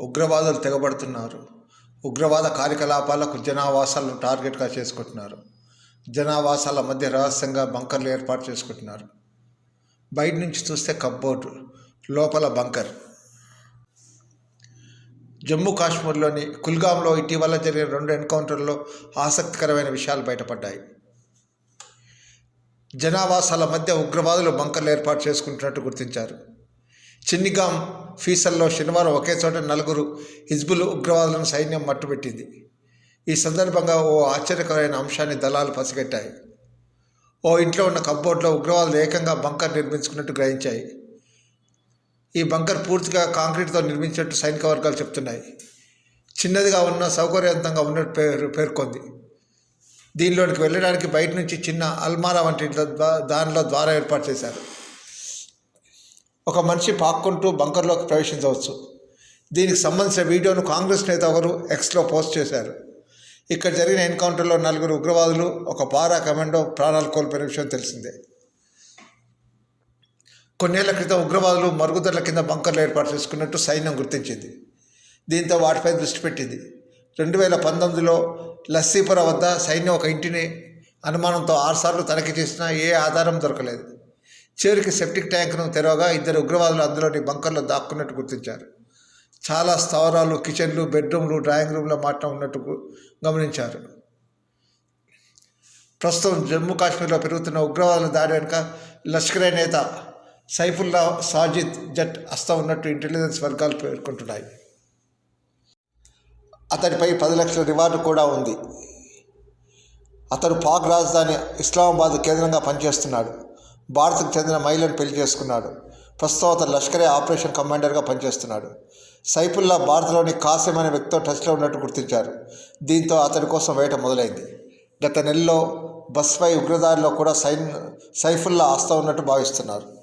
ఉగ్రవాదులు తెగబడుతున్నారు. ఉగ్రవాద కార్యకలాపాలకు జనావాసాలను టార్గెట్గా చేసుకుంటున్నారు. జనావాసాల మధ్య రహస్యంగా బంకర్లు ఏర్పాటు చేసుకుంటున్నారు. బయట నుంచి చూస్తే కబ్బోర్డ్ లోపల బంకర్. జమ్మూ కాశ్మీర్లోని కుల్గాంలో ఇటీవల జరిగిన రెండు ఎన్కౌంటర్లో ఆసక్తికరమైన విషయాలు బయటపడ్డాయి. జనావాసాల మధ్య ఉగ్రవాదులు బంకర్లు ఏర్పాటు చేసుకుంటున్నట్టు గుర్తించారు. చిన్నిగాం ఫీసల్లో శనివారం ఒకే చోట నలుగురు హిజ్బుల్ ఉగ్రవాదులను సైన్యం మట్టుబెట్టింది. ఈ సందర్భంగా ఓ ఆశ్చర్యకరమైన అంశాన్ని దళాలు పసిగట్టాయి. ఓ ఇంట్లో ఉన్న కబ్బోర్డ్లో ఉగ్రవాదులు ఏకంగా బంకర్ నిర్మించుకున్నట్టు గ్రహించాయి. ఈ బంకర్ పూర్తిగా కాంక్రీట్తో నిర్మించినట్టు సైనిక వర్గాలు చెప్తున్నాయి. చిన్నదిగా ఉన్న సౌకర్యవంతంగా ఉన్నట్టు పేరు పేర్కొంది. దీనిలోనికి వెళ్ళడానికి బయట నుంచి చిన్న అల్మారా వంటి దానిలో ద్వారా ఏర్పాటు చేశారు. ఒక మనిషి పాక్కుంటూ బంకర్లోకి ప్రవేశించవచ్చు. దీనికి సంబంధించిన వీడియోను కాంగ్రెస్ నేత ఒకరు ఎక్స్లో పోస్ట్ చేశారు. ఇక్కడ జరిగిన ఎన్కౌంటర్లో నలుగురు ఉగ్రవాదులు ఒక పారా కమాండో ప్రాణాలు కోల్పోయిన విషయం తెలిసిందే. కొన్నేళ్ళ క్రితం ఉగ్రవాదులు మరుగుదొడ్ల కింద బంకర్లు ఏర్పాటు చేసుకున్నట్టు సైన్యం గుర్తించింది. దీంతో వాటిపై దృష్టి పెట్టింది. రెండు వేల పంతొమ్మిదిలో లస్సీపుర వద్ద సైన్యం ఒక ఇంటిని అనుమానంతో ఆరుసార్లు తనిఖీ చేసినా ఏ ఆధారం దొరకలేదు. చివరికి సెప్టిక్ ట్యాంకును తెరవగా ఇద్దరు ఉగ్రవాదులు అందులోని బంకర్లో దాక్కున్నట్టు గుర్తించారు. చాలా స్థావరాలు కిచెన్లు బెడ్రూమ్లు డ్రాయింగ్ రూమ్లో మాత్రం ఉన్నట్టు గమనించారు. ప్రస్తుతం జమ్మూ కాశ్మీర్లో పెరుగుతున్న ఉగ్రవాదుల దాడి వెనుక లష్కరే నేత సైఫుల్లా సాజిద్ జట్ హస్తం ఉన్నట్టు ఇంటెలిజెన్స్ వర్గాలు పేర్కొంటున్నాయి. అతడిపై పది లక్షల రివార్డు కూడా ఉంది. అతడు పాక్ రాజధాని ఇస్లామాబాద్ కేంద్రంగా పనిచేస్తున్నాడు. భారత్కు చెందిన మహిళను పెళ్ళి చేసుకున్నాడు. ప్రస్తుతం అతను లష్కరే ఆపరేషన్ కమాండర్గా పనిచేస్తున్నాడు. సైఫుల్లా భారత్లోని కాసిం అనే వ్యక్తితో టచ్లో ఉన్నట్టు గుర్తించారు. దీంతో అతడి కోసం వేట మొదలైంది. గత నెలలో బస్పై ఉగ్రదారిలో కూడా సైన్ సైఫుల్లా ఆస్తా ఉన్నట్టు భావిస్తున్నారు.